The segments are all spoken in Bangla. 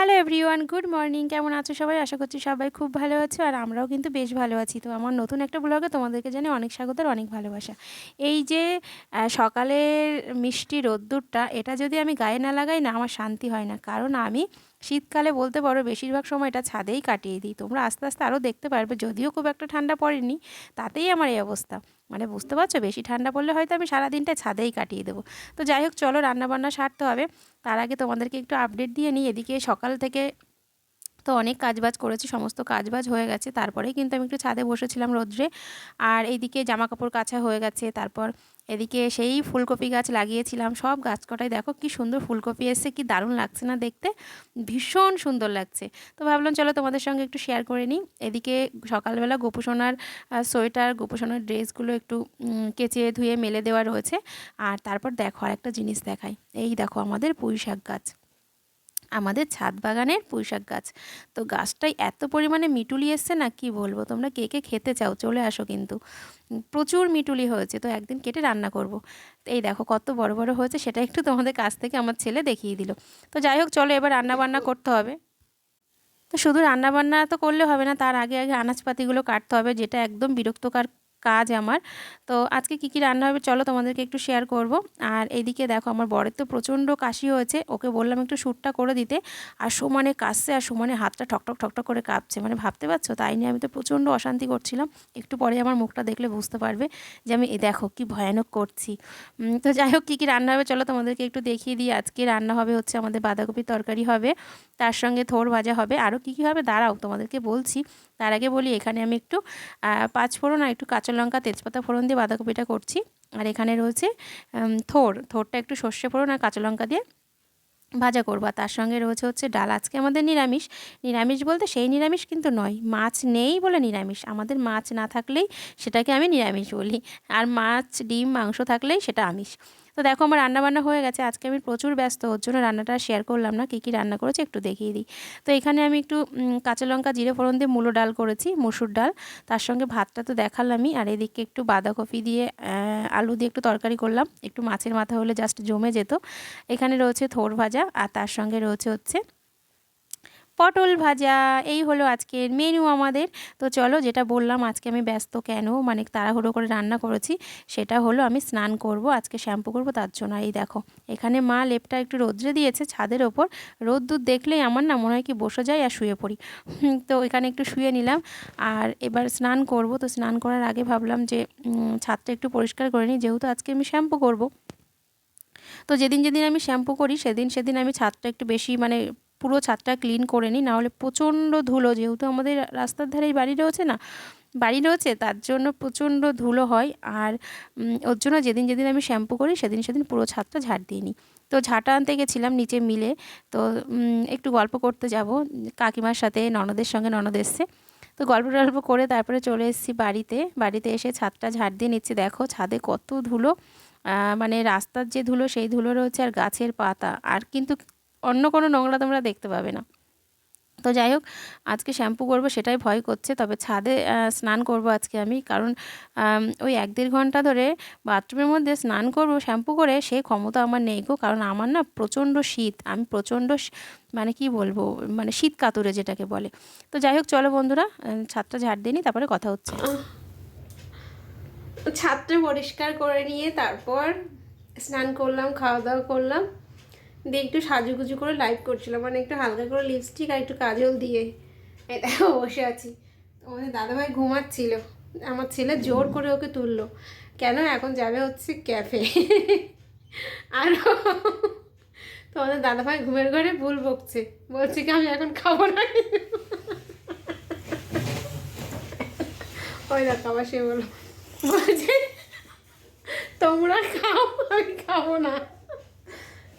হ্যালো এভরিওয়ান গুড মর্নিং কেমন আছো সবাই? আশা করছি সবাই খুব ভালো আছো, আর আমরাও কিন্তু বেশ ভালো আছি। তো আমার নতুন একটা ব্লগে তোমাদেরকে জানি অনেক স্বাগত আর অনেক ভালোবাসা। এই যে সকালের মিষ্টি রোদ্দুরটা, এটা যদি আমি গায়ে না লাগাই না, আমার শান্তি হয় না। কারণ আমি শীতকালে বলতে পারো বেশিরভাগ সময়টা ছাদেই কাটিয়ে দিই। তোমরা আস্তে আস্তে আরও দেখতে পারবে, যদিও খুব একটা ঠান্ডা পড়েনি, তাতেই আমার এই অবস্থা। মানে বুঝতে পারছ? বেশি ঠান্ডা পড়লে হয়তো আমি সারাদিনটা ছাদেই কাটিয়ে দেবো। তো যাই হোক, চলো রান্নাবান্না সারতে হবে। তার আগে তোমাদেরকে একটু আপডেট দিয়ে নিই, এদিকে সকাল থেকে তো অনেক কাজবাজ করেছি, সমস্ত কাজবাজ হয়ে গেছে। তারপরেই কিন্তু আমি একটু ছাদে বসেছিলাম রোদ্রে। আর এইদিকে জামা কাপড় কাছা হয়ে গেছে। তারপর এদিকে সেই ফুলকপি গাছ লাগিয়েছিলাম। সব গাছ কটায় দেখো কি সুন্দর ফুলকপি এসছে, কি দারুণ লাগছে না দেখতে? ভীষণ সুন্দর লাগছে। তো ভাবলাম চলো তোমাদের সঙ্গে একটু শেয়ার করে নিই। এদিকে সকালবেলা গোপুসোনার সোয়েটার গোপুসোনার ড্রেসগুলো একটু কেচে ধুয়ে মেলে দেওয়া রয়েছে। আর তারপর দেখো আর একটা জিনিস দেখাই। এই দেখো আমাদের পুঁই শাক গাছ। আমাদের ছাদ বাগানের পুঁইশাক গাছ। তো গাছটায় এত পরিমাণে মিটুলি এসছে না, কি বলব? তোমরা কে কে খেতে চাও, চলে আসো কিন্তু। প্রচুর মিটুলি হয়েছে, তো একদিন কেটে রান্না করব। এই দেখো কত বড় বড় হয়েছে, সেটা একটু তোমাদের কাছ থেকে আমার ছেলে দেখিয়ে দিল। তো যাই হোক, চলো এবার রান্না বান্না করতে হবে। তো শুধু রান্নাবান্না তো করলে হবে না, তার আগে আগে আনাজপাতিগুলো কাটতে হবে, যেটা একদম বিরক্তকর কাজ আমার। তো আজকে কী কী রান্না হবে চলো তোমাদেরকে একটু শেয়ার করব। আর এইদিকে দেখো আমার বরের তো প্রচণ্ড কাশি হয়েছে। ওকে বললাম একটু শ্যুটটা করে দিতে। আর সমানে কাশছে আর সমানে হাতটা ঠকঠক ঠকঠক করে কাঁপছে। মানে ভাবতে পারছ? তাই নিয়ে আমি তো প্রচণ্ড অশান্তি করছিলাম। একটু পরে আমার মুখটা দেখলে বুঝতে পারবে যে আমি, এ দেখো কি ভয়ানক করছি। তো যাই হোক, কী কী রান্না হবে চলো তোমাদেরকে একটু দেখিয়ে দিই। আজকে রান্না হবে হচ্ছে আমাদের বাঁধাকপির তরকারি হবে। তার সঙ্গে থোর ভাজা হবে। আরও কী কী হবে? দাঁড়াও তোমাদেরকে বলছি। তার আগে বলি, এখানে আমি একটু পাঁচ ফোড়ন আর একটু কাঁচা লঙ্কা, তেজপাতা ফোড়ন দিয়ে বাঁধাকপিটা করছি। আর এখানে রয়েছে থোর থোরটা একটু সর্ষে ফোড়ন আর কাঁচা লঙ্কা দিয়ে ভাজা করব। আর তার সঙ্গে রয়েছে হচ্ছে ডাল। আজকে আমাদের নিরামিষ। নিরামিষ বলতে সেই নিরামিষ কিন্তু নয়, মাছ নেই বলে নিরামিষ। আমাদের মাছ না থাকলেই সেটাকে আমি নিরামিষ বলি। আর মাছ, ডিম, মাংস থাকলেই সেটা আমিষ। তো দেখো আমার রান্না বান্না হয়ে গেছে। আজকে আমি প্রচুর ব্যস্ত, ওর জন্য রান্নাটা শেয়ার করলাম না, কী কী রান্না করেছি একটু দেখিয়ে দিই। তো এখানে আমি একটু কাঁচা লঙ্কা, জিরে, ফোড়ন দিয়ে মুলো ডাল করেছি, মুসুর ডাল। তার সঙ্গে ভাতটা তো দেখালামই, আর এদিকে একটু বাঁধাকপি দিয়ে আলু দিয়ে একটু তরকারি করলাম। একটু মাছের মাথা হলে জাস্ট জমে যেত। এখানে রয়েছে থোর ভাজা, আর তার সঙ্গে রয়েছে হচ্ছে পটল ভাজা, এই হলো আজকের মেনু আমাদের। তো চলো যেটা বললাম, আজকে আমি ব্যস্ত কেন? মানে তাড়াহুড়ো করে রান্না করেছি, সেটা হলো আমি স্নান করব, আজকে শ্যাম্পু করব, তার জন্য। এই দেখো, এখানে মা লেপটা একটু রোদ্রে দিয়েছে ছাদের ওপর। রোদ্দুর দেখলেই আমার না মনে হয় কি বসে যায় আর শুয়ে পড়ি। তো এখানে একটু শুয়ে নিলাম। আর এবার স্নান করব, তো স্নান করার আগে ভাবলাম যে ছাদটা একটু পরিষ্কার করে নিই, যেহেতু আজকে আমি শ্যাম্পু করব। তো যেদিন যেদিন আমি শ্যাম্পু করি, সেদিন সেদিন আমি ছাদটা একটু বেশি মানে পুরো ছাদটা ক্লিন করে নিই, নাহলে প্রচণ্ড ধুলো, যেহেতু আমাদের রাস্তার ধারেই বাড়ি রয়েছে না, বাড়ি রয়েছে, তার জন্য প্রচণ্ড ধুলো হয়। আর ওর জন্য যেদিন যেদিন আমি শ্যাম্পু করি, সেদিন সেদিন পুরো ছাদটা ঝাড় দিয়ে নিই। তো ঝাঁটা আনতে গেছিলাম নিচে মিলে, তো একটু গল্প করতে যাব। কাকিমার সাথে ননদের সঙ্গে ননদ এসছে। তো গল্প টল্প করে তারপরে চলে এসেছি বাড়িতে। বাড়িতে এসে ছাদটা ঝাড় দিয়ে নিচ্ছি। দেখো ছাদে কত ধুলো মানে রাস্তার যে ধুলো, সেই ধুলো রয়েছে আর গাছের পাতা। আর কিন্তু অন্য কোনো নোংরা তোমরা দেখতে পাবে না। তো যাই হোক আজকে শ্যাম্পু করব সেটাই ভয় করছে, তবে ছাদে স্নান করব আজকে আমি। কারণ ওই এক দেড় ঘণ্টা ধরে বাথরুমের মধ্যে স্নান করব, শ্যাম্পু করে, সে ক্ষমতা আমার নেই গো। কারণ আমার না প্রচণ্ড শীত, আমি প্রচণ্ড মানে কি বলব মানে শীত কাতুরে যেটাকে বলে। তো যাই হোক চলো বন্ধুরা ছাদটা ঝাড় দিয়ে তারপরে কথা হচ্ছে। ছাদটা পরিষ্কার করে নিয়ে তারপর স্নান করলাম, খাওয়া দাওয়া করলাম। দিয়ে একটু সাজুগুজু করে লাইভ করছিলাম। মানে একটু হালকা করে লিপস্টিক আর একটু কাজল দিয়ে। দেখো, বসে আছি। আমাদের দাদাভাই ঘুমাচ্ছিল। আমার ছেলে জোর করে ওকে তুললো। কেন? এখন যাবে হচ্ছে ক্যাফে আর। তোমাদের দাদাভাই ঘুমের ঘরে ভুল বকছে। বলছে কি, আমি এখন খাব না। ওই দেখো, আবার সে বলো বলছে, তোমরা খাও, আমি খাব না।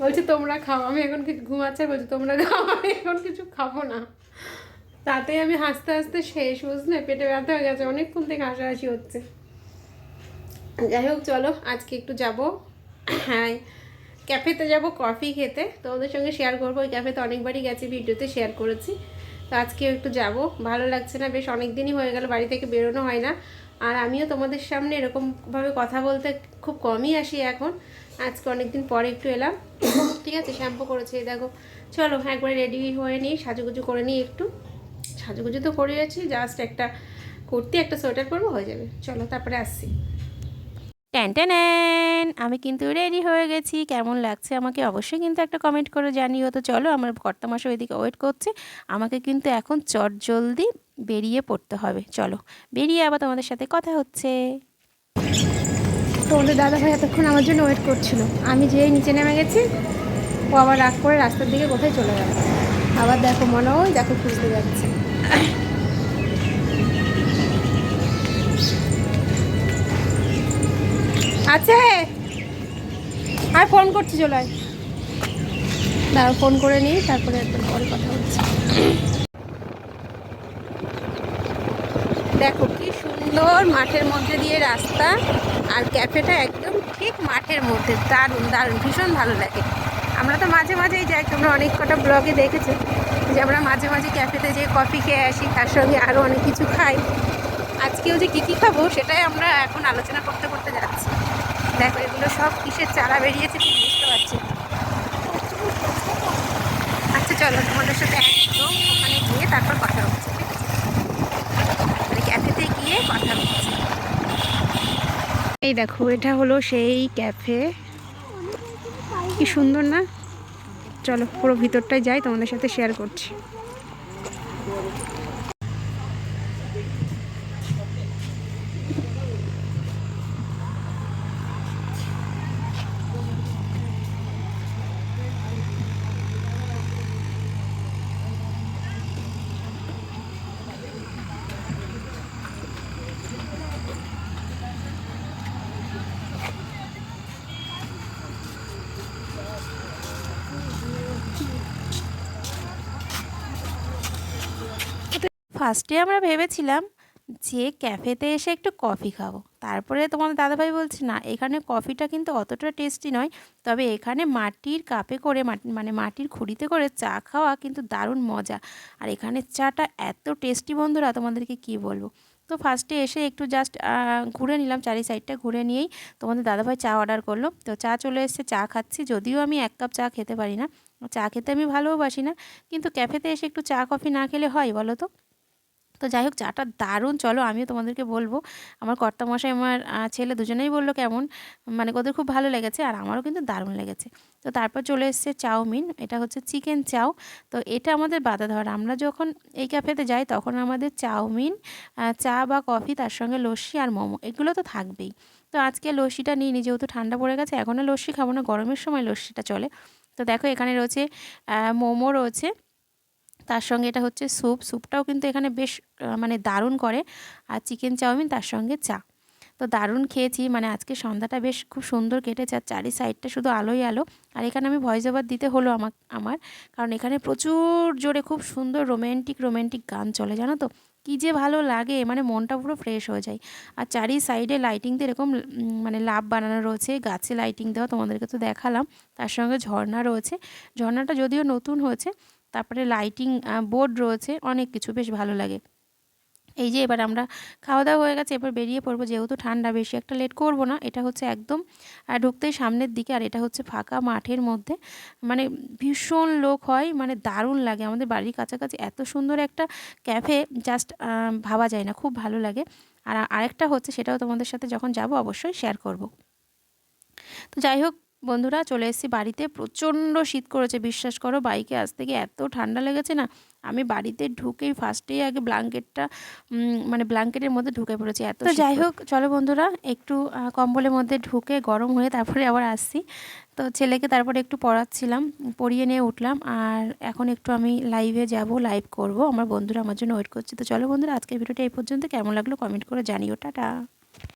বলছে, তোমরা খাও। আমি এখন কিছু ঘুমাচ্ছে? বলছে, তোমরা খাও। আমি এখন কিছু খাব না। তাতে আমি হাসতে হাসতে শেষ, বুঝলে? পেটে ব্যথা হয়ে গেছে। অনেকক্ষণ থেকে হাসাহাসি হচ্ছে। যাই হোক, চলো, আজকে একটু যাব। হ্যাঁ ক্যাফেতে যাব, কফি খেতে। তো ওদের সঙ্গে শেয়ার করব। ওই ক্যাফেতে অনেকবারই গেছি, ভিডিওতে শেয়ার করেছি। তো আজকে একটু যাব। ভালো লাগছে না, বেশ অনেক দিনই হয়ে গেল, বাড়ি থেকে বেরোনো হয় না। আর আমিও তোমাদের সামনে এরকমভাবে কথা বলতে খুব কমই আসি এখন। আজকে অনেকদিন পরে একটু এলাম। ঠিক আছে, শ্যাম্পু করেছি দেখো। চলো, একবারে রেডি হয়ে নিই, সাজুগুজু করে নিই একটু। সাজুগুজু তো করে আছি জাস্ট একটা কুর্তি, একটা সোয়েটার পরবো, হয়ে যাবে। চলো, তারপরে আসছি। ট্যান আমি কিন্তু রেডি হয়ে গেছি। কেমন লাগছে আমাকে অবশ্যই কিন্তু একটা কমেন্ট করে জানিও। তো চলো, আমার কর্তামাসা ওইদিকে ওয়েট করছে। আমাকে কিন্তু এখন চট জলদি বেরিয়ে পড়তে হবে। চলো, বেরিয়ে আবার তোমাদের সাথে কথা হচ্ছে। তোমাদের দাদা ভাই এতক্ষণ আমার জন্য ওয়েট করছিল। আমি যেই নিচে নেমে গেছি, ও আবার রাগ করে রাস্তার দিকে কোথায় চলে গেল। আবার দেখো মনে হয় দেখো খুঁজতে যাচ্ছে। আছে? আর ফোন করছি চলে। দাঁড়াও ফোন করে নিই, তারপরে একদম পরে কথা হচ্ছে দেখো কি সুন্দর মাঠের মধ্যে দিয়ে রাস্তা আর ক্যাফেটা একদম ঠিক মাঠের মধ্যে, দারুণ দারুণ, ভীষণ ভালো লাগে। আমরা তো মাঝে মাঝেই যাই, তোমরা অনেক কটা ব্লগে দেখেছ যে আমরা মাঝে মাঝে ক্যাফেতে যেয়ে কফি খেয়ে আসি, তার সঙ্গে আরও অনেক কিছু খাই। আজকেও যে কী কী খাব সেটাই আমরা এখন আলোচনা করতে করতে যাচ্ছি। দেখো, এগুলো সব কিসের চারা বেরিয়েছে ঠিক বুঝতে পারছি। আচ্ছা চলো তোমাদের সাথে একদম ওখানে গিয়ে তারপর কথা হচ্ছে। গিয়ে কথা বলছি। এই দেখো, এটা হলো সেই ক্যাফে। কি সুন্দর না? চলো পুরো ভিতরটায় যাই, তোমাদের সাথে শেয়ার করছি। ফার্স্টে আমরা ভেবেছিলাম যে ক্যাফেতে এসে একটু কফি খাব। তারপরে তোমার দাদাভাই বলছে, না, এখানে কফিটা কিন্তু অতটা টেস্টি নয়। তবে এখানে মাটির কাপে করে মানে মাটির খুঁড়িতে করে চা খাওয়া কিন্তু দারুণ মজা। আর এখানে চাটা এত টেস্টি বন্ধুরা, তোমাদেরকে কি বলব? তো ফার্স্টে এসে একটু জাস্ট ঘুরে নিলাম, চারি সাইডটা ঘুরে নিয়েই তোমাদের দাদাভাই চা অর্ডার করল। তো চা চলে এসেছে, চা খাচ্ছি। যদিও আমি এক কাপ চা খেতে পারি না। চা খেতে আমি ভালোবাসি না। কিন্তু ক্যাফেতে এসে একটু চা কফি না খেলে হয় বলো তো? তো যাই হোক, চাটা দারুণ। চলো আমিও তোমাদেরকে বলব। আমার কর্তামশাই, আমার ছেলে দুজনেই বলল কেমন মানে ওদের খুব ভালো লেগেছে আর আমারও কিন্তু দারুণ লেগেছে। তো তারপর চলে এসছে চাউমিন, এটা হচ্ছে চিকেন চাউ। তো এটা আমাদের বাধা ধর। আমরা যখন এই ক্যাফেতে যাই, তখন আমাদের চাউমিন চা বা কফি, তার সঙ্গে লস্যি আর মোমো, এগুলো তো থাকবেই। তো আজকে লস্যিটা নিই নি যেহেতু ঠান্ডা পড়ে গেছে, এখনও লস্যি খাব না, গরমের সময় লস্যিটা চলে। তো দেখো এখানে রয়েছে মোমো রয়েছে। তার সঙ্গে এটা হচ্ছে স্যুপ। স্যুপটাও কিন্তু এখানে বেশ মানে দারুণ করে। আর চিকেন চাউমিন, তার সঙ্গে চা। তো দারুণ খেয়েছি। মানে আজকে সন্ধ্যাটা বেশ খুব সুন্দর কেটেছে। আর চারি সাইডটা শুধু আলোই আলো। আর এখানে আমি ভয়েস ওভার দিতে হলো আমার আমার। কারণ এখানে প্রচুর জোরে খুব সুন্দর রোম্যান্টিক রোম্যান্টিক গান চলে, জানো তো? কী যে ভালো লাগে। মানে মনটা পুরো ফ্রেশ হয়ে যায়। আর চারি সাইডে লাইটিং দিয়ে এরকম মানে লাভ বানানো রয়েছে। গাছে লাইটিং দেওয়া তোমাদেরকে তো দেখালাম। তার সঙ্গে ঝর্ণা রয়েছে। ঝর্ণাটা যদিও নতুন হয়েছে তারপরে লাইটিং বোর্ড রয়েছে, অনেক কিছু, বেশ ভালো লাগে। এই যে এবার আমরা খাওয়া দাওয়া হয়ে গেছে, এবার বেরিয়ে পড়ব, যেহেতু ঠান্ডা, বেশি একটা লেট করব না, এটা হচ্ছে একদম ঢুকতেই সামনের দিকে, আর এটা হচ্ছে ফাঁকা মাঠের মধ্যে। মানে ভীষণ লোক হয় মানে দারুণ লাগে, আমাদের বাড়ির কাছাকাছি এত সুন্দর একটা ক্যাফে জাস্ট ভাবা যায় না, খুব ভালো লাগে। আর আরেকটা হচ্ছে, সেটাও তোমাদের সাথে যখন যাব, অবশ্যই শেয়ার করব। তো যাই হোক বন্ধুরা চলে এসেছি বাড়িতে। প্রচণ্ড শীত করেছে বিশ্বাস করো। বাইকে আসতে গিয়ে এত ঠান্ডা লেগেছে না আমি বাড়িতে ঢুকেই ফার্স্টেই আগে ব্ল্যাঙ্কেটটা মানে ব্ল্যাঙ্কেটের মধ্যে ঢুকে পড়েছি এত যাই হোক চলো বন্ধুরা একটু কম্বলের মধ্যে ঢুকে গরম হয়ে তারপরে আবার আসছি। তো ছেলেকে তারপরে একটু পড়াচ্ছিলাম পড়িয়ে নিয়ে উঠলাম আর এখন একটু আমি লাইভে যাব লাইভ করব। আমার বন্ধুরা আমার জন্য ওয়েট করছে। তো চলো বন্ধুরা আজকের ভিডিওটা এই পর্যন্ত। কেমন লাগল কমেন্ট করে জানিও। টাটা।